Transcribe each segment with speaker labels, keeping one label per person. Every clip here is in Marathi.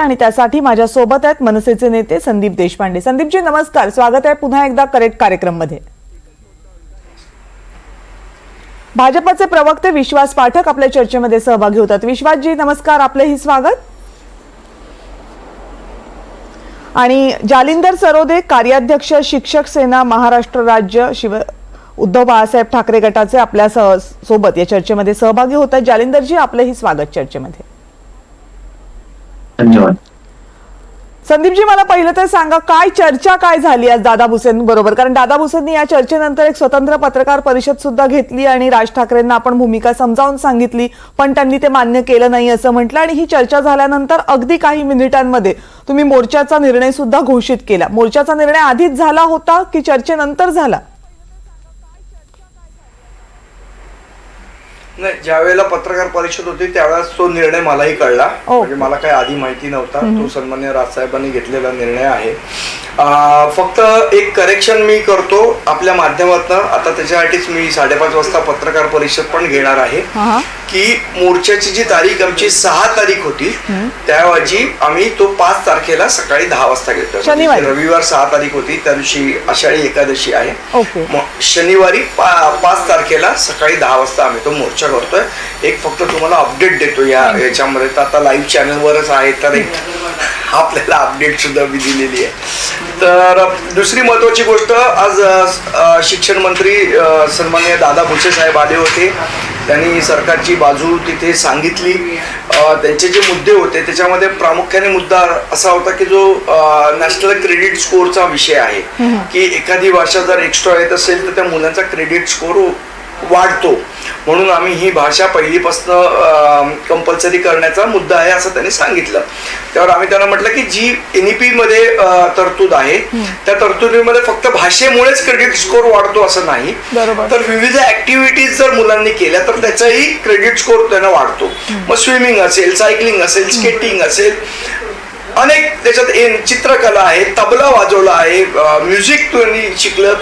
Speaker 1: आणि त्यासाठी माझ्या सोबत आहेत मनसेचे नेते संदीप देशपांडे. संदीपजी नमस्कार. स्वागत आहे पुन्हा एकदा करेक्ट कार्यक्रममध्ये. भाजपचे प्रवक्ते विश्वास पाठक आपल्या चर्चेमध्ये सहभागी होतात. विश्वासजी नमस्कार. आपलेही स्वागत. आणि जालिंदर सरोदे कार्याध्यक्ष शिक्षक सेना महाराष्ट्र राज्य शिव उद्धव बाळासाहेब ठाकरे गटाचे आपल्या सह- सोबत या चर्चेमध्ये सहभागी होत आहेत जालिंदरजी आपलंही स्वागत चर्चेमध्ये.
Speaker 2: धन्यवाद.
Speaker 1: संदीपजी मला पहिलं तर सांगा काय चर्चा काय झाली आज दादा भुसेन बरोबर? कारण दादा भुसेंनी या चर्चेनंतर एक स्वतंत्र पत्रकार परिषद सुद्धा घेतली आणि राज ठाकरेंना आपण भूमिका समजावून सांगितली पण त्यांनी ते मान्य केलं नाही असं म्हटलं आणि ही चर्चा झाल्यानंतर अगदी काही मिनिटांमध्ये तुम्ही मोर्चाचा निर्णय सुद्धा घोषित केला. मोर्चाचा निर्णय आधीच झाला होता की चर्चेनंतर झाला?
Speaker 3: नाही ज्या वेळेला पत्रकार परिषद होती त्यावेळेस तो निर्णय मलाही कळला. म्हणजे मला काही आधी माहिती नव्हता. तो सन्मान्य राजसाहेबांनी घेतलेला निर्णय आहे. फक्त एक करेक्शन मी करतो आपल्या माध्यमातून. आता त्याच्यासाठीच मी साडेपाच वाजता पत्रकार परिषद पण घेणार आहे. की मोर्चाची जी तारीख आमची सहा तारीख होती त्याऐवजी आम्ही तो पाच तारखेला सकाळी दहा वाजता घेतो
Speaker 1: शनिवारी.
Speaker 3: रविवार सहा तारीख होती त्या दिवशी आषाढी एकादशी आहे. शनिवारी पाच तारखेला सकाळी दहा वाजता आम्ही तो मोर्चा करतोय एक फक्त तुम्हाला अपडेट देतो या याच्यामध्ये. तर आता लाईव्ह चॅनलवरच आहे तर एक आपल्याला अपडेट सुद्धा मी दिलेली आहे. तर दुसरी महत्वाची गोष्ट आज शिक्षण मंत्री सन्मान्य दादा भुसे साहेब आले होते. त्यांनी सरकारची बाजू तिथे सांगितली. त्यांचे जे मुद्दे होते त्याच्यामध्ये प्रामुख्याने मुद्दा असा होता की जो नॅशनल क्रेडिट स्कोअरचा विषय आहे. की एखादी भाषा जर एक्स्ट्रा येत असेल तर त्या मुलांचा क्रेडिट स्कोअर वाढतो. म्हणून आम्ही ही भाषा पहिलीपासनं कंपल्सरी करण्याचा मुद्दा आहे असं त्यांनी सांगितलं. त्यावर आम्ही त्यांना म्हटलं की जी एनईपी मध्ये अ, तरतूद आहे त्या तरतुदीमध्ये फक्त भाषेमुळेच क्रेडिट स्कोअर वाढतो असं नाही. तर विविध ऍक्टिव्हिटीज जर मुलांनी केल्या तर त्याचाही क्रेडिट स्कोअर त्यांना वाढतो. मग स्विमिंग असेल सायकलिंग असेल स्केटिंग असेल अनेक त्याच्यात एन- चित्रकला आहे तबला वाजवला आहे म्युझिक त्यांनी शिकलं.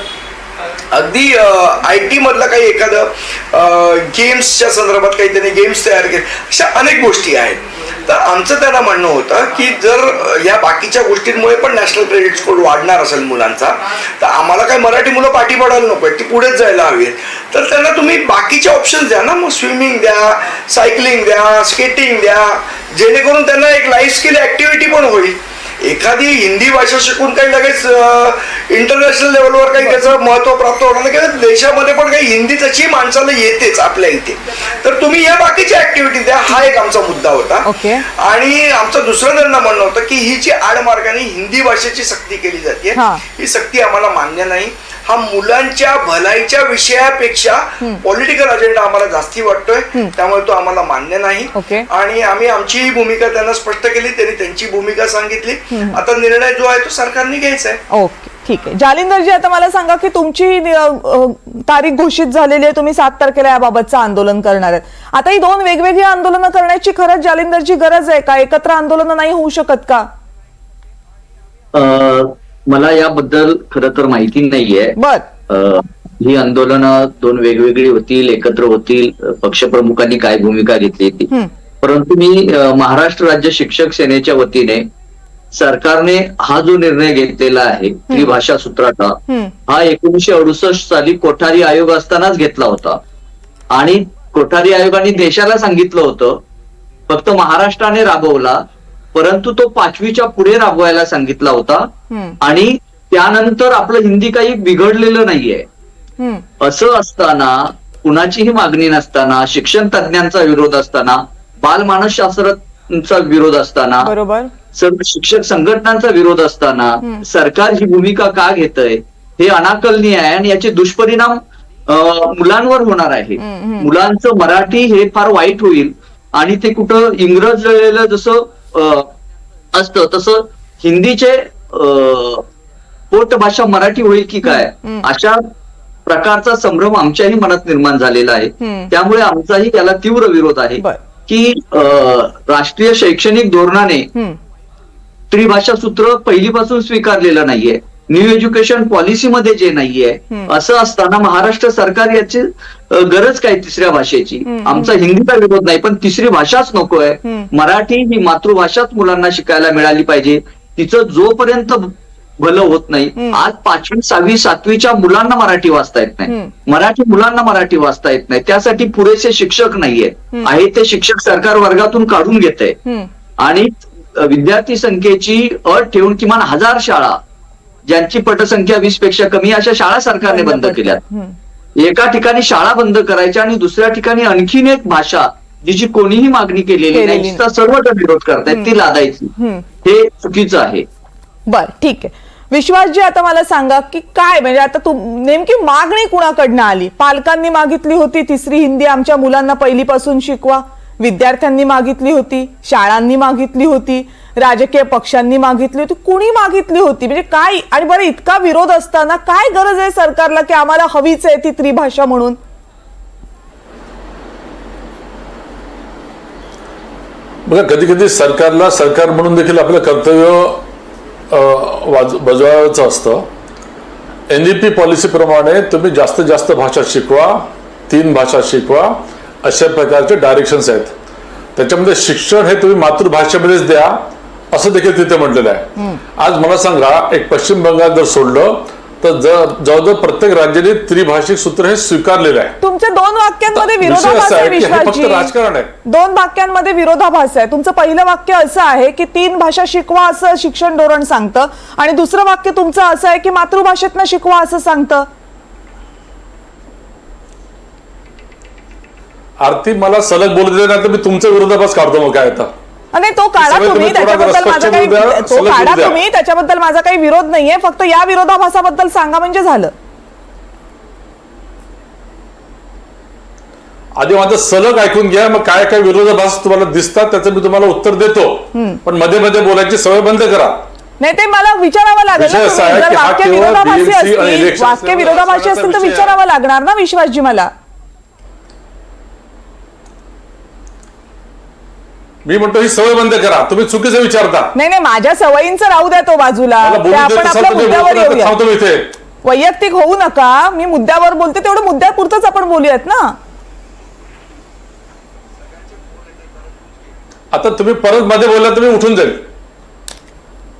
Speaker 3: अगदी आय टी मधलं काही एखादं गेम्सच्या संदर्भात काही त्यांनी गेम्स तयार केले. अशा अनेक गोष्टी आहेत. तर आमचं त्यांना म्हणणं होतं की जर या बाकीच्या गोष्टींमुळे पण नॅशनल क्रेडिट स्कोर वाढणार असेल मुलांचा तर आम्हाला काही मराठी मुलं पाठी पडायला नको आहेत ती पुढेच जायला हवी आहेत. तर त्यांना तुम्ही बाकीचे ऑप्शन द्या ना मग स्विमिंग द्या सायकलिंग द्या स्केटिंग द्या. जेणेकरून त्यांना एक लाईफ स्किल ऍक्टिव्हिटी पण होईल. एखादी हिंदी भाषा शिकून काही लगेच इंटरनॅशनल लेवलवर काही त्याचं महत्त्व प्राप्त होणार नाही. किंवा देशामध्ये पण काही हिंदी तशी माणसाला येतेच आपल्या इथे. तर तुम्ही या बाकीच्या ऍक्टिव्हिटी द्या. हा एक आमचा मुद्दा होता. आणि आमचं दुसरं त्यांना म्हणणं होतं की ही जी आडमार्गाने हिंदी भाषेची सक्ती केली जाते.
Speaker 1: ही
Speaker 3: सक्ती आम्हाला मान्य नाही. हा मुलांच्या भलाईच्या विषयापेक्षा पॉलिटिकल अजेंडा आम्हाला जास्ती वाटतोय. त्यामुळे तो आम्हाला मान्य नाही.
Speaker 1: ओके.
Speaker 3: आणि आम्ही आमची ही भूमिका त्यांना स्पष्ट केली त्यांनी त्यांची भूमिका सांगितली. आता निर्णय जो आहे तो सरकारने घ्यायचा आहे.
Speaker 1: ओके ठीक आहे. जालिंदरजी आता मला सांगा की तुमची तारीख घोषित झालेली आहे तुम्ही सात तारखेला याबाबतचं आंदोलन करणार आहेत. आता ही दोन वेगवेगळी आंदोलनं करण्याची खरंच जालिंदरची गरज आहे का? एकत्र आंदोलनं नाही होऊ शकत का?
Speaker 2: अं, मला याबद्दल खरं तर माहिती नाहीये.
Speaker 1: बर.
Speaker 2: ही आंदोलनं दोन वेगवेगळी होतील एकत्र होतील पक्षप्रमुखांनी काय भूमिका घेतली ती. परंतु मी महाराष्ट्र राज्य शिक्षक सेनेच्या वतीने सरकारने हा जो निर्णय घेतलेला आहे त्रिभाषा सूत्राचा
Speaker 1: हं.
Speaker 2: हा एकोणीशे अडुसष्ट साली कोठारी आयोग असतानाच घेतला होता. आणि कोठारी आयोगाने देशाला सांगितलं होतं फक्त महाराष्ट्राने राबवला परंतु तो पाचवीच्या पुढे राबवायला सांगितला होता. आणि त्यानंतर आपलं हिंदी काही बिघडलेलं नाहीये.
Speaker 1: हं.
Speaker 2: असं असताना कुणाचीही मागणी नसताना शिक्षण तज्ञांचा विरोध असताना बालमानसशास्त्राचा विरोध असताना सर्व शिक्षक संघटनांचा विरोध असताना सरकार ही भूमिका का घेतय? हे अनाकलनीय आहे आणि याचे दुष्परिणाम मुलांवर होणार आहे. मुलांचं मराठी हे फार वाईट होईल. आणि ते कुठं इंग्रज जसं असतं तसं हिंदीचे पोटभाषा मराठी होईल की काय. अशा प्रकारचा संभ्रम आमच्याही मनात निर्माण झालेला आहे. त्यामुळे आमचाही याला तीव्र विरोध आहे की राष्ट्रीय शैक्षणिक धोरणाने. त्रिभाषा सूत्र पहिलीपासून स्वीकारलेलं नाहीये न्यू एज्युकेशन पॉलिसीमध्ये जे नाहीये. असं असताना महाराष्ट्र सरकार याची गरज काय तिसऱ्या भाषेची. आमचा हिंदीचा विरोध नाही पण तिसरी भाषाच नकोय
Speaker 1: हम्म.
Speaker 2: मराठी ही मातृभाषाच मुलांना शिकायला मिळाली पाहिजे तिचं जोपर्यंत भलं होत नाही. आज पाचवी सहावी सातवीच्या मुलांना मराठी वाचता येत नाही. मराठी मुलांना मराठी वाचता येत नाही त्यासाठी पुरेसे शिक्षक नाहीये. आहे ते शिक्षक सरकार वर्गातून काढून घेत आहे. आणि विद्यार्थी संख्येची अट ठेवून किमान हजार शाळा ज्यांची पटसंख्या वीसपेक्षा कमी अशा शाळा सरकारने बंद
Speaker 1: हम्म.
Speaker 2: एका ठिकाणी शाळा बंद करायच्या आणि दुसऱ्या ठिकाणी आणखीन एक भाषा जिची कोणीही मागणी केलेली नाही जिचा सर्वजण विरोध करतायत ती लादायची. हे चुकीचं आहे.
Speaker 1: बर ठीक आहे. विश्वासजी आता मला सांगा की काय म्हणजे आता तू नेमकी मागणी कुणाकडनं आली? पालकांनी मागितली होती तिसरी हिंदी आमच्या मुलांना पहिलीपासून शिकवा. विद्यार्थ्यांनी मागितली होती शाळांनी मागितली होती राजकीय पक्षांनी मागितली होती कुणी मागितली होती? म्हणजे काय? आणि बरं इतका विरोध असताना काय गरज आहे सरकारला की आम्हाला हवीच आहे ती त्रिभाषा म्हणून?
Speaker 4: बघा कधी कधी सरकारला सरकार म्हणून देखील आपलं कर्तव्य वाज बजावायचं असतं. एन ई पी पॉलिसीप्रमाणे तुम्ही जास्तीत जास्त भाषा शिकवा तीन भाषा शिकवा अशा प्रकारचे डायरेक्शन्स आहेत. त्याच्यामध्ये शिक्षण हे तुम्ही मातृभाषेमध्येच द्या असं देखील तिथे म्हटलेलं आहे. आज मला सांगा एक पश्चिम बंगाल जर सोडलं तर जवळजवळ प्रत्येक राज्याने त्रिभाषिक सूत्र हे स्वीकारलेलं आहे.
Speaker 1: तुमच्या दोन वाक्यांमध्ये विरोधाभास
Speaker 4: राजकारण आहे.
Speaker 1: दोन वाक्यांमध्ये विरोधाभास आहे. तुमचं पहिलं वाक्य असं आहे की तीन भाषा शिकवा असं शिक्षण धोरण सांगतं आणि दुसरं वाक्य तुमचं असं आहे की मातृभाषेतनं शिकवा असं सांगतं.
Speaker 4: आरती मला सलग बोलू दिले नाही तर मी तुमचा विरोधाभास काढतो मग काय आता
Speaker 1: आणि तो काढा
Speaker 4: सगळं
Speaker 1: तुम्ही
Speaker 4: तुम्ही थोडा
Speaker 1: त्याच्याबद्दल
Speaker 4: जरा
Speaker 1: माझा
Speaker 4: स्पष्ट
Speaker 1: काही
Speaker 4: बोलू द्या,
Speaker 1: तो काढा
Speaker 4: बोलू द्या.
Speaker 1: तुम्ही त्याच्याबद्दल माझा काही विरोध नाहीये फक्त या विरोधाभासाबद्दल सांगा म्हणजे झालं
Speaker 4: आधी माझं सलग ऐकून घ्या मग काय काय विरोधाभास तुम्हाला दिसतात त्याचं मी तुम्हाला उत्तर देतो पण मध्ये मध्ये बोलायची सवय बंद करा
Speaker 1: नाही ते मला विचारावं लागेल ना
Speaker 4: विषय असा
Speaker 1: तुम्ही.
Speaker 4: आहे
Speaker 1: जर
Speaker 4: की हा
Speaker 1: वाक्य
Speaker 4: केवळ
Speaker 1: विरोधाभासी
Speaker 4: BMC आणि
Speaker 1: असतील वाक्य विरोधाभासी असतील तर. विचारावं लागणार ना विश्वासजी मला
Speaker 4: मी म्हणतो ही सवय बंद करा. तुम्ही चुकीचं विचारता.
Speaker 1: नाही नाही माझ्या सवयींचं राहू द्या तो बाजूला.
Speaker 4: मला बोलू
Speaker 1: ते
Speaker 4: देत
Speaker 1: आपण
Speaker 4: असाल
Speaker 1: आपल्या
Speaker 4: तर मी
Speaker 1: मुद्द्यावर
Speaker 4: बोलतो, नाही तर
Speaker 1: येऊया.
Speaker 4: थांबतो मी इथे.
Speaker 1: वैयक्तिक होऊ नका. मी मुद्द्यावर बोलते तेवढं मुद्द्यापुरतच आपण बोलूयात ना.
Speaker 4: आता तुम्ही परत मध्ये बोलला तुम्ही उठून जाईल.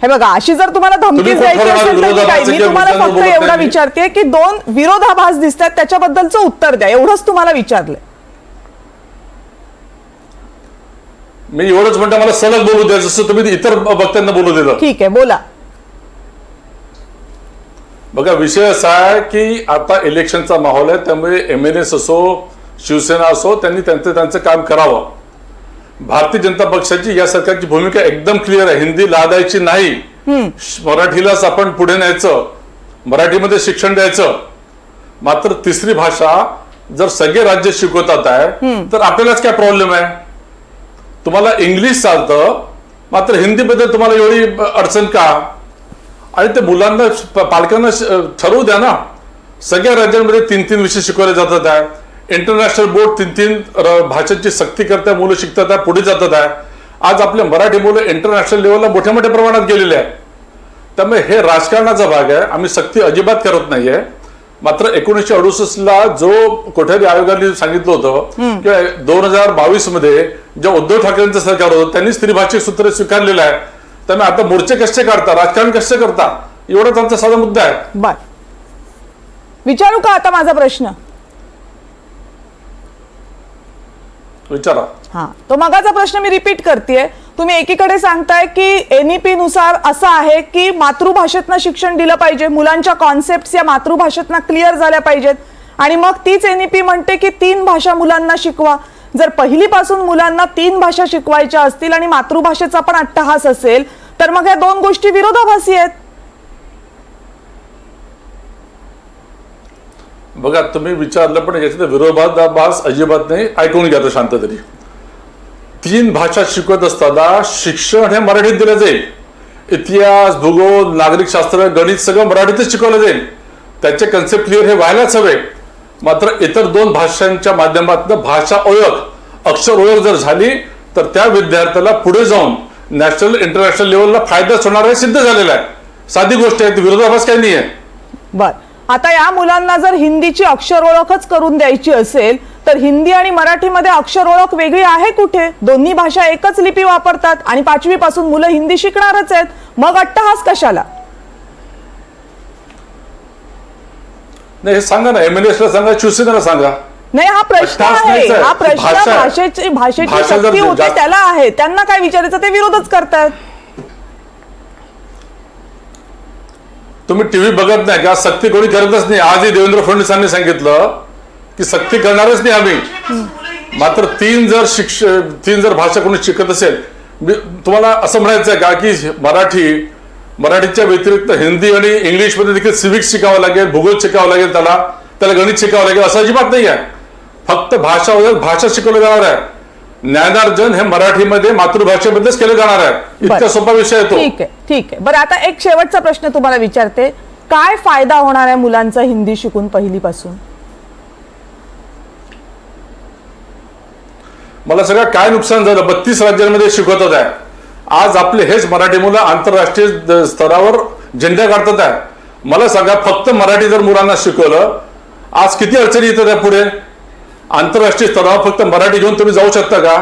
Speaker 1: हे बघा अशी जर तुम्हाला धमकी
Speaker 4: तुम्ही
Speaker 1: द्यायची असेल तर मी
Speaker 4: विरोधाभास
Speaker 1: काय मी तुम्हाला फक्त
Speaker 4: बोलत
Speaker 1: एवढा
Speaker 4: नाही.
Speaker 1: विचारते की दोन विरोधाभास दिसतात त्याच्याबद्दलचं उत्तर द्या. एवढंच तुम्हाला विचारलंय.
Speaker 4: मी एवढंच म्हणतो मला सलग बोलू द्या जसं तुम्ही इतर वक्त्यांना बोलू दिलं.
Speaker 1: ठीक आहे बोला.
Speaker 4: बघा विषय असा आहे की आता इलेक्शनचा माहोल आहे त्यामुळे एम एन एस असो शिवसेना असो त्यांनी त्यांचं त्यांचं काम करावं. भारतीय जनता पक्षाची या सरकारची भूमिका एकदम क्लिअर आहे. हिंदी लादायची नाही. मराठीलाच आपण पुढे न्यायचं. मराठीमध्ये शिक्षण द्यायचं. मात्र तिसरी भाषा जर सगळे राज्य शिकवतात आहे तर आपल्यालाच काय प्रॉब्लेम आहे? तुम्हाला इंग्लिश चालतं मात्र हिंदीबद्दल तुम्हाला एवढी अडचण का? आणि ते मुलांना पालकांना श- ठरवू द्या ना. सगळ्या राज्यांमध्ये तीन तीन विषय शिकवले जातात आहे. इंटरनॅशनल बोर्ड तीन तीन भाषांची सक्ती करता मुलं शिकतात आहे पुढे जातात आहे. आज आपले मराठी मुलं इंटरनॅशनल लेवलला मोठ्या मोठ्या प्रमाणात गेलेले आहे त्यामुळे हे राजकारणाचा भाग आहे. आम्ही सक्ती अजिबात करत नाही आहे मात्र एकोणीसशे अडुसष्ट ला जो कोठारी आयोगाने सांगितलं होतं की दोन हजार बावीसमध्ये जे उद्धव ठाकरेंचं सरकार होतं त्यांनी स्त्रीभाषिक सूत्र स्वीकारलेलं आहे. त्यामुळे आता मोर्चे कसे काढता राजकारण कसे करता एवढाच आमचा साधा मुद्दा आहे.
Speaker 1: बर विचारू का आता माझा प्रश्न?
Speaker 4: विचारा.
Speaker 1: हा. तो मगाचा प्रश्न मी रिपीट करते तुम्ही एकीकडे सांगताय की एनईपी नुसार असं आहे की मातृभाषेतनं शिक्षण दिलं पाहिजे मुलांच्या कॉन्सेप्ट या मातृभाषेतनं क्लिअर झाल्या पाहिजेत. आणि मग तीच एनईपी म्हणते की तीन भाषा मुलांना शिकवा. जर पहिलीपासून मुलांना तीन भाषा शिकवायच्या असतील आणि मातृभाषेचा पण अट्टहास असेल तर मग या दोन गोष्टी विरोधाभासी आहेत.
Speaker 4: बघा तुम्ही विचारलं पण याच्यात विरोधाभास अजिबात नाही ऐकून घ्या तो शांत तरी. तीन भाषा शिकवत असताना शिक्षण हे मराठीत दिलं जाईल. इतिहास भूगोल नागरिक शास्त्र गणित सगळं मराठीतच शिकवलं जाईल. त्याचे कन्सेप्ट क्लिअर हे व्हायलाच हवे. मात्र इतर दोन भाषांच्या माध्यमातून भाषा ओळख अक्षर ओळख जर झाली तर त्या विद्यार्थ्याला पुढे जाऊन नॅशनल इंटरनॅशनल लेवलला फायदाच होणार आहे सिद्ध झालेला आहे. साधी गोष्ट आहे ती विरोधाभास काही नाही आहे
Speaker 1: बर. आता या मुलांना जर हिंदीची अक्षर ओळखच करून द्यायची असेल तर हिंदी आणि मराठीमध्ये अक्षर ओळख वेगळी आहे कुठे? दोन्ही भाषा एकच लिपी वापरतात आणि पाचवी पासून मुलं हिंदी शिकणारच आहेत. मग अट्टहास कशाला?
Speaker 4: नाही हे सांगा ना एमएनएसला सांगा शिवसेनेला सांगा.
Speaker 1: नाही हा प्रश्न आहे. हा प्रश्न. भाषेची भाषेची सक्ती होती त्याला आहे. त्यांना काय विचारायचं ते विरोधच करतायत
Speaker 4: तुम्ही टीव्ही बघत नाही का सक्ती कोणी करतच नाही. आजही देवेंद्र फडणवीसांनी सांगितलं की सक्ती करणारच नाही आम्ही. मात्र तीन जर शिक्ष तीन जर भाषा कोणी शिकत असेल मी तुम्हाला असं म्हणायचं आहे का की मराठी मराठीच्या व्यतिरिक्त हिंदी आणि इंग्लिशमध्ये देखील सिविक्स शिकावं लागेल भूगोल शिकावं लागेल त्याला त्याला गणित शिकावं लागेल असं अजिबात नाही आहे. फक्त भाषा वगैरे भाषा शिकवलं जाणार आहे. ज्ञानार्जन हे मराठीमध्ये मातृभाषेमध्येच केलं जाणार आहे. इतका. सोपा विषय आहे तो.
Speaker 1: ठीक आहे ठीक आहे. बरं आता एक शेवटचा प्रश्न तुम्हाला विचारते. काय फायदा होणार आहे मुलांचा हिंदी शिकून पहिलीपासून?
Speaker 4: मला सगळं काय नुकसान झालं? बत्तीस राज्यांमध्ये शिकवतात आहे. आज आपले हेच मराठी मुलं आंतरराष्ट्रीय स्तरावर झेंडा काढतात आहे. मला सांगा फक्त मराठी जर मुलांना शिकवलं आज किती अडचणी येतात आहे पुढे? आंतरराष्ट्रीय स्तरावर फक्त मराठी घेऊन तुम्ही जाऊ शकता का?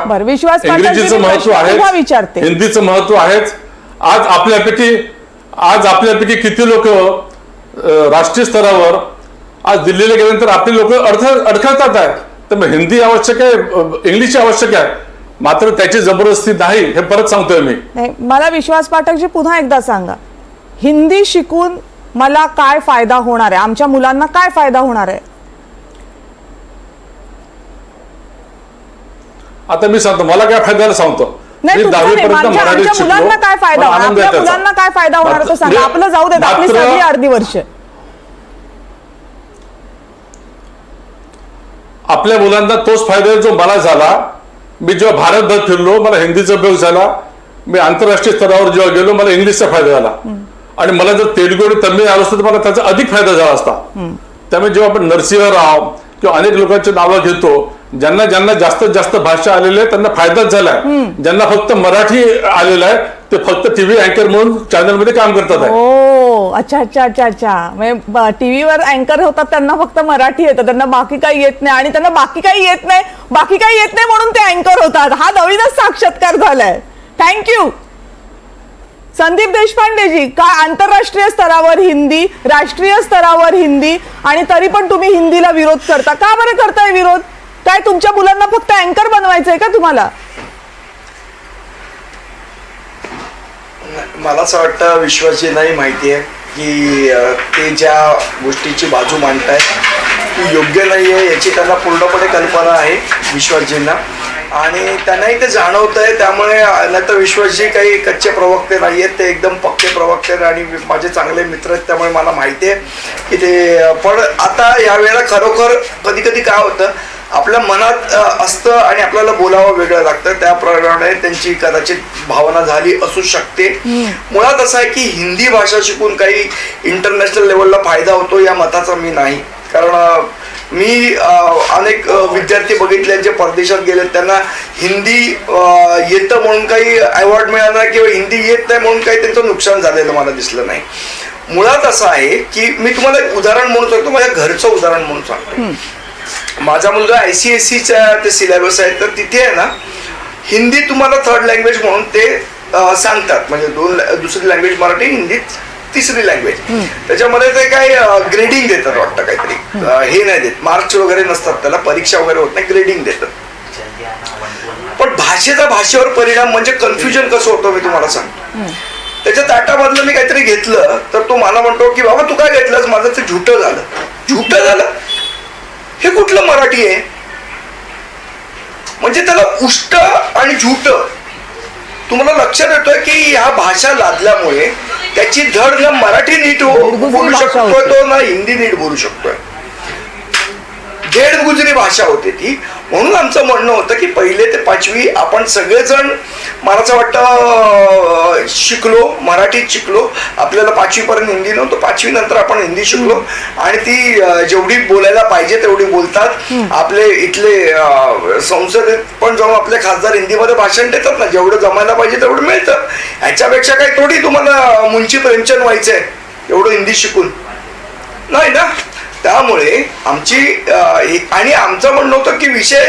Speaker 4: इंग्रजीचं
Speaker 1: महत्त्व
Speaker 4: आहे. हिंदीचं महत्त्व आहेच. आज आपल्यापैकी आज आपल्यापैकी किती लोक राष्ट्रीय स्तरावर आज दिल्लीला गेल्यानंतर आपली लोक अडथ अडखळतात आहे. तर मग हिंदी आवश्यक आहे इंग्लिश आवश्यक आहे. मात्र त्याची जबरदस्ती नाही हे परत सांगतोय मी.
Speaker 1: नाही मला विश्वास पाठकजी पुन्हा एकदा सांगा. हिंदी शिकून मला काय फायदा होणार आहे? आमच्या मुलांना काय फायदा होणार आहे?
Speaker 4: आता मी सांगतो मला काय फायदा सांगतो?
Speaker 1: नाही
Speaker 4: मी
Speaker 1: तुमचा नाही,
Speaker 4: दहावीपर्यंत
Speaker 1: आमच्या
Speaker 4: मराठीत
Speaker 1: आमच्या
Speaker 4: शिकलो.
Speaker 1: मुलांना काय फायदा
Speaker 4: मला
Speaker 1: होणार?
Speaker 4: आनंद
Speaker 1: आपल्या
Speaker 4: त्याचा.
Speaker 1: मुलांना काय फायदा होणार? तो सांगा.
Speaker 4: मात्र-
Speaker 1: आपलं जाऊ देत आपली
Speaker 4: मात्र-
Speaker 1: सगळी अर्धी वर्ष.
Speaker 4: आपल्या मुलांना तोच फायदा जो मला झाला. मी जेव्हा भारतभर फिरलो मला हिंदीचा उपयोग झाला. मी आंतरराष्ट्रीय स्तरावर जेव्हा गेलो मला इंग्लिशचा फायदा झाला. आणि मला जर तेलुगू आणि तमिळ आलं असतं तर मला त्याचा अधिक फायदा झाला असता. त्यामुळे जेव्हा आपण नरसिंह राव किंवा अनेक लोकांची नावं घेतो ज्यांना ज्यांना जास्तीत जास्त भाषा आलेल्या आहे त्यांना फायदाच झालाय ज्यांना फक्त मराठी आलेलं आहे ते फक्त टीव्ही अँकर म्हणून चॅनलमध्ये काम करतात आहे.
Speaker 1: ओ अच्छा अच्छा अच्छा अच्छा. म्हणजे टीव्हीवर अँकर होतात त्यांना फक्त मराठी येतं. त्यांना बाकी काही येत नाही. आणि त्यांना बाकी काही येत नाही. बाकी काही येत नाही म्हणून ते अँकर होतात. हा नवीनच साक्षात्कार झालाय. थँक्यू संदीप देशपांडेजी काय आंतरराष्ट्रीय स्तरावर हिंदी राष्ट्रीय स्तरावर हिंदी आणि तरी पण तुम्ही हिंदीला विरोध करता. का बरं करताय विरोध? काय तुमच्या मुलांना फक्त अँकर बनवायचंय का तुम्हाला?
Speaker 3: मला असं वाटतं विश्वाची नाही माहिती आहे की ते ज्या गोष्टीची बाजू मांडत आहेत ती योग्य नाही आहे याची त्यांना पूर्णपणे कल्पना आहे विश्वासजींना. आणि त्यांनाही ते जाणवत आहे त्यामुळे नाही तर विश्वासजी काही कच्चे प्रवक्ते नाही आहेत ते एकदम पक्के प्रवक्ते आहेत आणि माझे चांगले मित्र आहेत त्यामुळे मला माहिती आहे की ते पण आता यावेळेला खरोखर कधी कधी काय होतं आपल्या मनात असतं आणि आपल्याला बोलावं वेगळं लागतं. त्याप्रमाणे त्यांची कदाचित भावना झाली असू शकते. मुळात असं आहे की हिंदी भाषा शिकून काही इंटरनॅशनल लेवलला फायदा होतो या मताचा मी नाही. कारण मी अनेक विद्यार्थी बघितले जे परदेशात गेले त्यांना हिंदी येतं म्हणून काही अवॉर्ड मिळाला किंवा हिंदी येत नाही म्हणून काही त्यांचं नुकसान झालेलं मला दिसलं नाही. मुळात असं आहे की मी तुम्हाला एक उदाहरण म्हणून सांगतो माझ्या घरचं उदाहरण म्हणून सांगतो. माझा मुलगा आय सी एस सीच्या ते सिलेबस आहे तर तिथे आहे ना हिंदी तुम्हाला थर्ड लँग्वेज म्हणून ते सांगतात. म्हणजे दोन दुसरी लँग्वेज मराठी हिंदीत तिसरी लँग्वेज त्याच्यामध्ये ते काय ग्रेडिंग देतात वाटतं काहीतरी. हे नाही देत. मार्क्स वगैरे नसतात त्याला परीक्षा वगैरे होत नाही ग्रेडिंग देतात. पण भाषेचा भाषेवर परिणाम म्हणजे कन्फ्युजन कसं होतं मी तुम्हाला सांगतो. त्याच्या ताटामधलं मी काहीतरी घेतलं तर तो मला म्हणतो की बाबा तू काय घेतलंस? माझं ते झुटं झालं. झुटं झालं? हे कुठलं मराठी आहे? म्हणजे त्याला उष्ट आणि झुट. तुम्हाला लक्षात येतोय की ह्या भाषा लादल्यामुळे त्याची धड ना मराठी नीट हो- बोलू शकतोय. तो ना हिंदी नीट बोलू शकतोय. डेड गुजरी भाषा होती ती. म्हणून आमचं म्हणणं होतं की पहिले ते पाचवी आपण सगळेजण मला असं वाटतं शिकलो मराठीत शिकलो. आपल्याला पाचवीपर्यंत हिंदी नव्हतं पाचवी नंतर आपण हिंदी शिकलो. आणि ती जेवढी बोलायला पाहिजे तेवढी बोलतात. आपले इथले संसदेत पण जाऊन आपले खासदार हिंदीमध्ये भाषण देतात ना. जेवढं जमायला पाहिजे तेवढं मिळतं. ह्याच्यापेक्षा काही थोडी तुम्हाला मुंशी प्रेमचंद व्हायचंय एवढं हिंदी शिकून. नाही ना? त्यामुळे आमची आणि आमचं म्हणणं होतं की विषय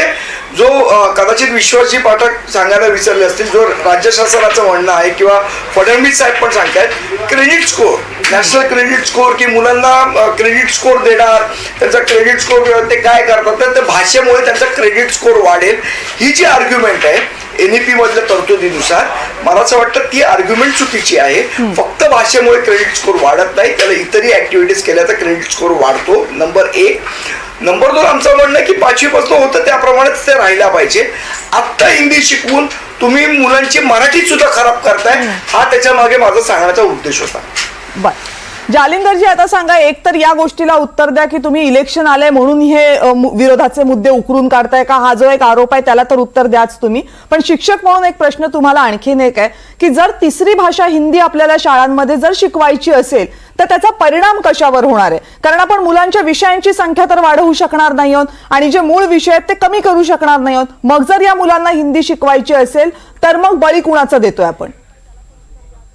Speaker 3: जो कदाचित विश्वासजी पाठक सांगायला विसरले असतील जो राज्य शासनाचं म्हणणं आहे किंवा फडणवीस साहेब पण सांगतायत credit score national credit score की मुलांना क्रेडिट स्कोर देणार त्यांचा क्रेडिट स्कोर ते काय करतात तर त्या भाषेमुळे त्यांचा क्रेडिट स्कोर वाढेल ही जी आर्ग्युमेंट आहे एनईपी मधल्या तरतुदीनुसार मला असं वाटतं ती आर्ग्युमेंट चुकीची आहे. फक्त भाषेमुळे क्रेडिट स्कोर वाढत नाही त्याला इतरही ऍक्टिव्हिटीज केल्या तर क्रेडिट स्कोर वाढतो. नंबर एक. नंबर दोन आमचं म्हणणं की पाचवीपासून होतं त्याप्रमाणेच ते राहिला पाहिजे. आत्ता हिंदी शिकवून तुम्ही मुलांची मराठी सुद्धा खराब करताय. हा त्याच्यामागे माझा सांगण्याचा उद्देश होता.
Speaker 1: जालिंदरजी आता सांगा एक तर या गोष्टीला उत्तर द्या की तुम्ही इलेक्शन आलंय म्हणून हे विरोधाचे मुद्दे उकरून काढताय का? हा जो एक आरोप आहे त्याला तर उत्तर द्याच तुम्ही. पण शिक्षक म्हणून एक प्रश्न तुम्हाला आणखीन एक आहे की जर तिसरी भाषा हिंदी आपल्याला शाळांमध्ये जर शिकवायची असेल तर त्याचा परिणाम कशावर होणार आहे? कारण आपण मुलांच्या विषयांची संख्या तर वाढवू शकणार नाही आहोत आणि जे मूळ विषय आहेत ते कमी करू शकणार नाही आहोत. मग जर या मुलांना हिंदी शिकवायची असेल तर मग बळी कुणाचा देतोय आपण?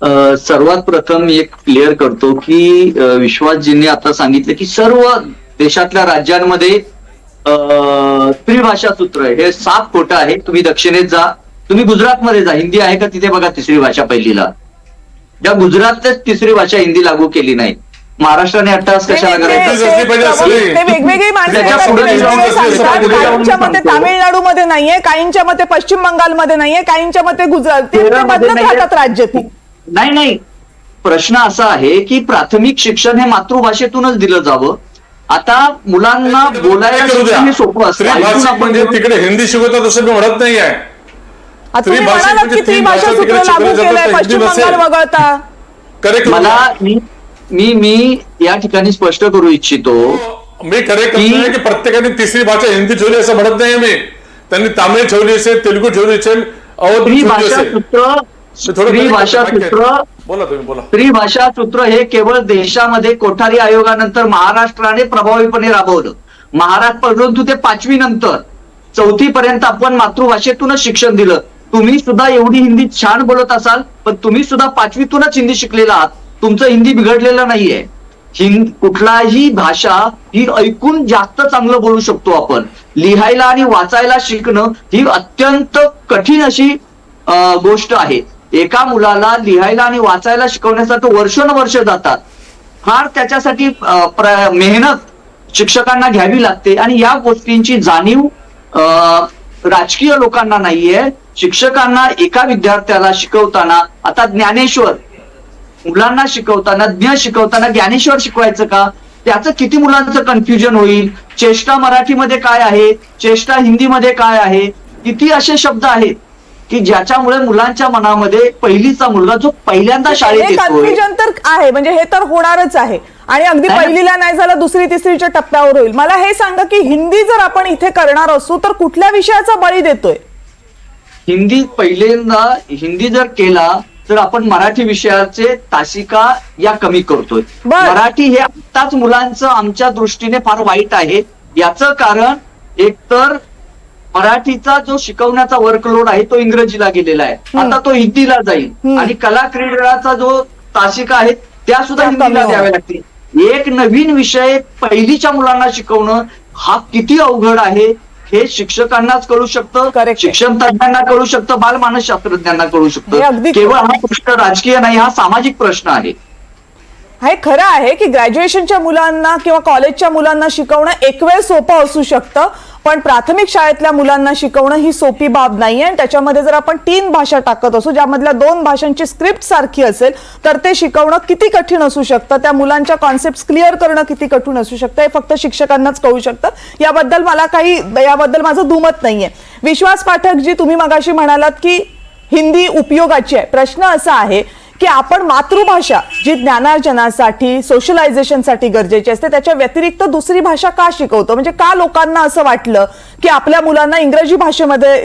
Speaker 2: सर्वात प्रथम एक क्लिअर करतो की विश्वासजींनी आता सांगितलं की सर्व देशातल्या राज्यांमध्ये त्रिभाषा सूत्र आहे. हे साफ खोटं आहे तुम्ही दक्षिणेत जा. तुम्ही गुजरातमध्ये जा. हिंदी आहे का? तिथे बघा तिसरी भाषा पहिलीला. ज्या गुजरातच तिसरी भाषा हिंदी लागू केली नाही. महाराष्ट्राने अट्टास कशाला
Speaker 1: ते-
Speaker 2: करायचं?
Speaker 1: मते
Speaker 2: सांगतो.
Speaker 1: तामिळनाडूमध्ये नाहीये काहींच्या मते पश्चिम बंगालमध्ये नाहीये काहींच्या मते गुजरात. राहतात राज्य ती.
Speaker 2: नाही नाही. प्रश्न असा आहे की प्राथमिक शिक्षण हे मातृभाषेतूनच दिलं जावं. आता मुलांना बोलायला हे सोपं असतं.
Speaker 4: म्हणजे तिकडे हिंदी शिकवतात असं मी म्हणत नाही आहे. म्हणजे भाषा करेक्ट
Speaker 2: मला मी मी मी या ठिकाणी स्पष्ट करू इच्छितो
Speaker 4: मी खरे
Speaker 2: की-
Speaker 4: प्रत्येकाने तिसरी भाषा हिंदी ठेवली असं म्हणत नाही मी त्यांनी तामिळ ठेवली असेल तेलुगू ठेवली असेल अवधी असेल.
Speaker 2: सूत्र
Speaker 4: आहे.
Speaker 2: सूत्र
Speaker 4: बोला तुम्ही बोला.
Speaker 2: त्रिभाषा सूत्र हे केवळ देशामध्ये कोठारी आयोगानंतर महाराष्ट्राने प्रभावीपणे राबवलं. महाराष्ट्र परंतु ते पाचवी नंतर चौथी पर्यंत आपण मातृभाषेतूनच शिक्षण दिलं. तुम्ही सुद्धा एवढी हिंदी छान बोलत असाल पण तुम्ही सुद्धा पाचवीतूनच हिंदी शिकलेला आहात. तुमचं हिंदी बिघडलेलं नाहीये. हिंद कुठलाही भाषा ही ऐकून जास्त चांगलं बोलू शकतो आपण. लिहायला आणि वाचायला शिकणं ही अत्यंत कठीण अशी गोष्ट आहे. एका मुलाला लिहायला आणि वाचायला शिकवण्यासाठी वर्षानुवर्ष जातात. फार त्याच्यासाठी मेहनत शिक्षकांना घ्यावी लागते आणि या गोष्टींची जाणीव अं, राजकीय लोकांना नाहीये. शिक्षकांना एका विद्यार्थ्याला शिकवताना आता ज्ञानेश्वर मुलांना शिकवताना ज्ञ शिकवताना ज्ञानेश्वर शिकवायचं का? त्याचं किती मुलांचं कन्फ्युजन होईल? चेष्टा मराठीमध्ये काय आहे? चेष्टा हिंदीमध्ये काय आहे? किती असे शब्द आहेत? की ज्याच्यामुळे मुलांच्या मनामध्ये पहिलीचा मुलगा जो पहिल्यांदा शाळेत
Speaker 1: हे कन्फ्युजन तर आहे म्हणजे हे तर होणारच आहे. आणि अगदी
Speaker 2: नाही.
Speaker 1: पहिलीला नाही झालं दुसरी तिसरीच्या टप्प्यावर होईल. मला हे सांगा की हिंदी जर आपण इथे करणार असू तर कुठल्या विषयाचा बळी देतोय?
Speaker 2: हिंदी पहिल्यांदा हिंदी जर केला तर आपण मराठी विषयाचे तासिका या कमी करतोय.
Speaker 1: बर.
Speaker 2: मराठी हे आत्ताच मुलांचं आमच्या दृष्टीने फार वाईट आहे. याचं कारण एकतर मराठीचा जो शिकवण्याचा वर्कलोड आहे तो इंग्रजीला गेलेला आहे. आता तो हिंदीला जाईल. आणि कला क्रीडाचा जो तासिका आहे त्या सुद्धा हिंदीला द्याव्या. लागतील. एक नवीन विषय पहिलीच्या मुलांना शिकवणं हा किती अवघड आहे हे शिक्षकांनाच कळू शकतं. शिक्षण तज्ञांना कळू शकतं बालमानस शास्त्रज्ञांना कळू शकतं. केवळ हा प्रश्न राजकीय नाही हा सामाजिक प्रश्न आहे.
Speaker 1: हे खरं आहे की ग्रॅज्युएशनच्या मुलांना किंवा कॉलेजच्या मुलांना शिकवणं एक वेळ सोपं असू शकतं पण प्राथमिक शाळेतल्या मुलांना शिकवणं ही सोपी बाब नाही आणि त्याच्यामध्ये जर आपण तीन भाषा टाकत असू ज्यामधल्या दोन भाषांची स्क्रिप्ट सारखी असेल तर ते शिकवणं किती कठीण असू शकतं? त्या मुलांच्या कॉन्सेप्ट क्लिअर करणं किती कठीण असू शकतं? हे फक्त शिक्षकांनाच कळू शकतं. याबद्दल मला काही याबद्दल माझं दुमत नाहीये. विश्वास पाठक जी तुम्ही मगाशी म्हणालात की हिंदी उपयोगाची आहे. प्रश्न असा आहे की आपण मातृभाषा जी ज्ञानार्जनासाठी सोशलायझेशनसाठी गरजेची असते त्याच्या व्यतिरिक्त दुसरी भाषा का शिकवतो? म्हणजे का लोकांना असं वाटलं की आपल्या मुलांना इंग्रजी भाषेमध्ये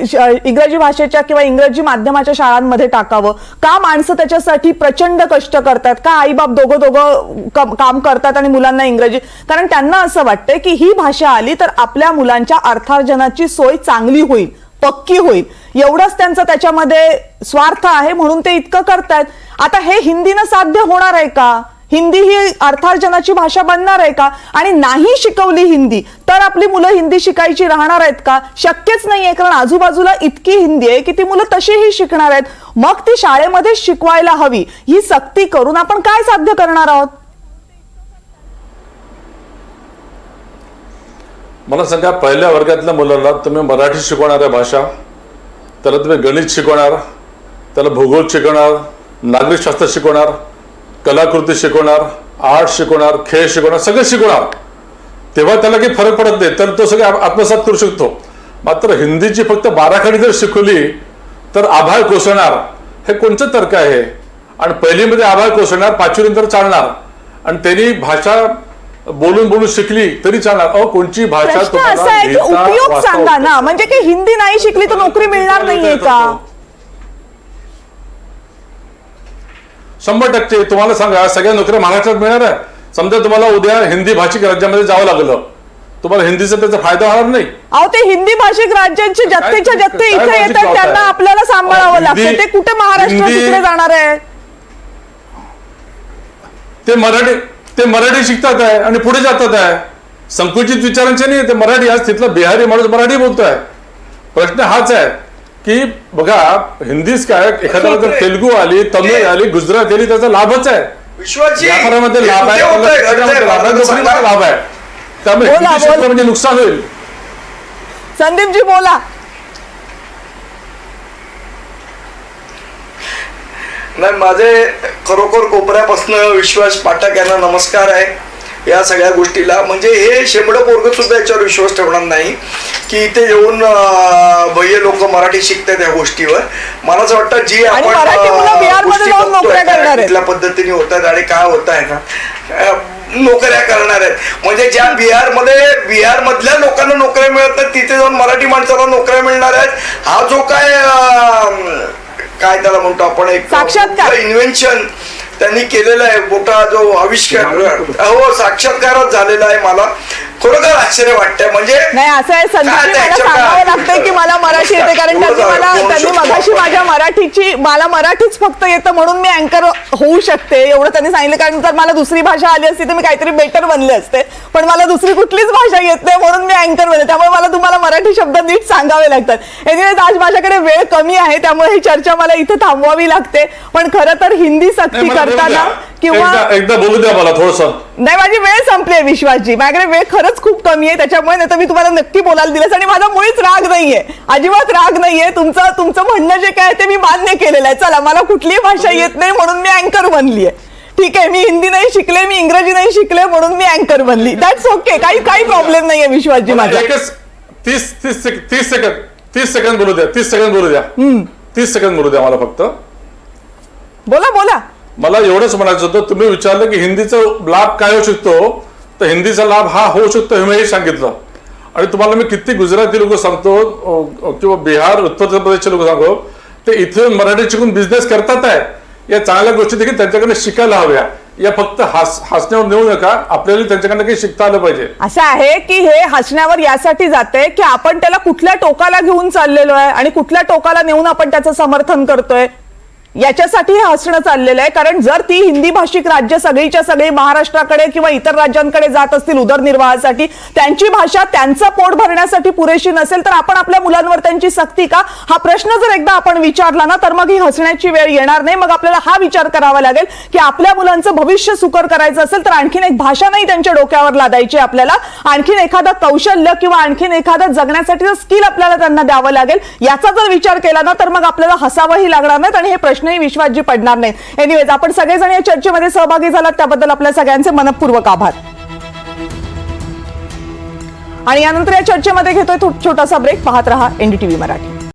Speaker 1: इंग्रजी भाषेच्या किंवा इंग्रजी माध्यमाच्या शाळांमध्ये टाकावं? का माणसं त्याच्यासाठी प्रचंड कष्ट करतात? का आईबाप दोघं दोघं काम करतात आणि मुलांना इंग्रजी? कारण त्यांना असं वाटतंय की ही भाषा आली तर आपल्या मुलांच्या अर्थार्जनाची सोय चांगली होईल पक्की होईल. एवढंच त्यांचं त्याच्यामध्ये स्वार्थ आहे म्हणून ते इतकं करतायत. आता हे हिंदीनं साध्य होणार आहे का? हिंदी ही अर्थार्जनाची भाषा बनणार आहे का? आणि नाही शिकवली हिंदी तर आपली मुलं हिंदी शिकायची राहणार आहेत का? शक्यच नाहीये कारण आजूबाजूला इतकी हिंदी आहे की ती मुलं तशीही शिकणार आहेत. मग ती शाळेमध्ये शिकवायला हवी. ही सक्ती करून आपण काय साध्य करणार आहोत?
Speaker 4: मला सांगा पहिल्या वर्गातल्या मुलाला तुम्ही मराठी शिकवणार आहे भाषा त्याला तुम्ही गणित शिकवणार त्याला भूगोल शिकवणार नागरिकशास्त्र शिकवणार कलाकृती शिकवणार आर्ट शिकवणार खेळ शिकवणार सगळं शिकवणार. तेव्हा त्याला काही फरक पडत नाही तर तो सगळे आत्मसात करू शकतो. मात्र हिंदीची फक्त बाराखडी जर शिकवली तर आभाळ कोसळणार. हे कोणतं तर्क आहे? आणि पहिलीमध्ये आभाळ कोसळणार पाचवीनंतर चालणार. आणि त्यांनी भाषा बोलून बोलून शिकली तरी चालणार. अहो कोणची भाषा
Speaker 1: उपयोग सांगा? ना. म्हणजे की हिंदी नाही शिकली तर नोकरी मिळणार नाहीये का?
Speaker 4: शंभर टक्के. तुम्हाला सांगा सगळ्या नोकऱ्या महाराष्ट्रात मिळणार? आहे समजा तुम्हाला उद्या हिंदी भाषिक राज्यामध्ये जावं लागलं. तुम्हाला हिंदीचा त्याचा फायदा होणार नाही.
Speaker 1: अहो ते हिंदी भाषिक राज्यांचे जत्तेच्या जत्ते इथे येतात? त्यांना आपल्याला सांभाळावं लागतं. ते कुठे महाराष्ट्र जाणार आहे?
Speaker 4: ते मराठी ते मराठी शिकतात आहे आणि पुढे जातात आहे. संकुचित विचारांचे नाही ते मराठी. आज तिथला बिहारी माणूस मराठी बोलतोय. प्रश्न हाच आहे. की बघा हिंदीच काय एखाद्याला जर तेलुगू आली तमिळ आली गुजराती आली त्याचा लाभच आहे. व्यापारामध्ये लाभ आहे
Speaker 3: हे
Speaker 4: लाभ आहे, त्यामुळे. म्हणजे नुकसान होईल.
Speaker 1: संदीपजी बोला.
Speaker 3: नाही माझे खरोखर कोपऱ्यापासून विश्वास पाठक यांना नमस्कार आहे. या सगळ्या गोष्टीला. म्हणजे हे शेंबडं पोरग सुद्धा याच्यावर विश्वास ठेवणार नाही की इथे येऊन अं, भय्य लोक मराठी शिकतात या गोष्टीवर. मला असं वाटतं जी आपण गोष्टी बघतोय. कुठल्या पद्धतीने होत आहेत आणि काय होत आहे ना. नोकऱ्या करणार आहेत. म्हणजे ज्या बिहारमध्ये बिहार मधल्या लोकांना नोकऱ्या मिळत नाहीत तिथे जाऊन मराठी माणसाला नोकऱ्या मिळणार आहेत. हा जो काय काय त्याला म्हणतो आपण एक. इन्व्हेन्शन त्यांनी केलेला आहे मोठा जो आविष्कार. हो साक्षात्कारच झालेला आहे मला. खरोखर आश्चर्य वाटतंय? म्हणजे
Speaker 1: नाही असं आहे सांगावं? लागतंय की मला मराठी येते कारण त्यांनी मला त्यांनी मगाशी माझ्या मराठीची मला मराठीच फक्त येतं म्हणून मी अँकर होऊ शकते एवढं त्यांनी सांगितलं. कारण जर मला दुसरी भाषा आली असती तर मी काहीतरी बेटर बनले असते. पण मला दुसरी कुठलीच भाषा येत नाही म्हणून मी अँकर बनले. त्यामुळे मला तुम्हाला मराठी शब्द नीट सांगावे लागतात. एनिवेज आज माझ्याकडे वेळ कमी आहे त्यामुळे ही चर्चा मला इथे थांबवावी लागते. पण खरं तर हिंदी सक्ती करताना. किंवा
Speaker 4: एकदा बोलू द्या मला थोडस.
Speaker 1: नाही माझी वेळ संपली आहे विश्वासजी. माझ्याकडे वेळ खरंच खूप कमी आहे त्याच्यामुळे नाही तर मी तुम्हाला नक्की बोलायला दिलंच आणि माझा मुळीच राग नाहीये. अजिबात राग नाहीये. तुमचं तुमचं म्हणणं जे काय ते मी मान्य केलेलं आहे. चला मला कुठलीही भाषा येत नाही म्हणून मी अँकर बनली आहे. ठीक आहे मी हिंदी नाही शिकले मी इंग्रजी नाही शिकले म्हणून मी अँकर बनली. दॅट्स ओके काही काही प्रॉब्लेम नाहीये विश्वासजी माझा
Speaker 4: एकच तीस तीस तीस सेकंद तीस सेकंद बोलू द्या तीस सेकंद बोलू द्या. तीस सेकंद बोलू द्या मला फक्त.
Speaker 1: बोला बोला.
Speaker 4: मला एवढंच म्हणायचं होतं तुम्ही विचारलं की हिंदीचा लाभ काय होऊ शकतो? तर हिंदीचा लाभ हा होऊ शकतो हे मी सांगितलं. आणि तुम्हाला मी किती गुजराती लोक सांगतो किंवा बिहार उत्तर प्रदेशचे लोक सांगतो ते इथे मराठी शिकून बिझनेस करतात आहे. या चांगल्या गोष्टी देखील त्यांच्याकडे शिकायला हव्या. या फक्त हास हसण्यावर नेऊ नका. आपल्याला त्यांच्याकडनं काही शिकता आलं पाहिजे.
Speaker 1: असं आहे की हे हसण्यावर यासाठी जाते की आपण त्याला कुठल्या टोकाला घेऊन चाललेलो आहे आणि कुठल्या टोकाला नेऊन आपण त्याचं समर्थन करतोय? याच्यासाठी हे हसणं चाललेलं आहे. कारण जर ती हिंदी भाषिक राज्य सगळीच्या सगळी महाराष्ट्राकडे किंवा इतर राज्यांकडे जात असतील उदरनिर्वाहासाठी त्यांची भाषा त्यांचं पोट भरण्यासाठी पुरेशी नसेल तर आपण आपल्या मुलांवर त्यांची सक्ती का? हा प्रश्न जर एकदा आपण विचारला ना तर मग ही हसण्याची वेळ येणार नाही. मग आपल्याला हा विचार करावा लागेल की आपल्या मुलांचं भविष्य सुकर करायचं असेल तर आणखीन एक भाषा नाही त्यांच्या डोक्यावर लादायची आपल्याला. आणखीन एखादं कौशल्य किंवा आणखीन एखादं जगण्यासाठीचं स्किल आपल्याला त्यांना द्यावं लागेल याचा जर विचार केला ना तर मग आपल्याला हसावंही लागणार नाहीत. आणि हे प्रश्नही विश्वासजी पडणार नाहीत एनिवेज आपण सगळेजण या चर्चेमध्ये सहभागी झालात त्याबद्दल आपल्या सगळ्यांचे मनपूर्वक आभार. आणि यानंतर या चर्चेमध्ये घेतोय छोटासा ब्रेक पाहत रहा एनडीटीव्ही मराठी.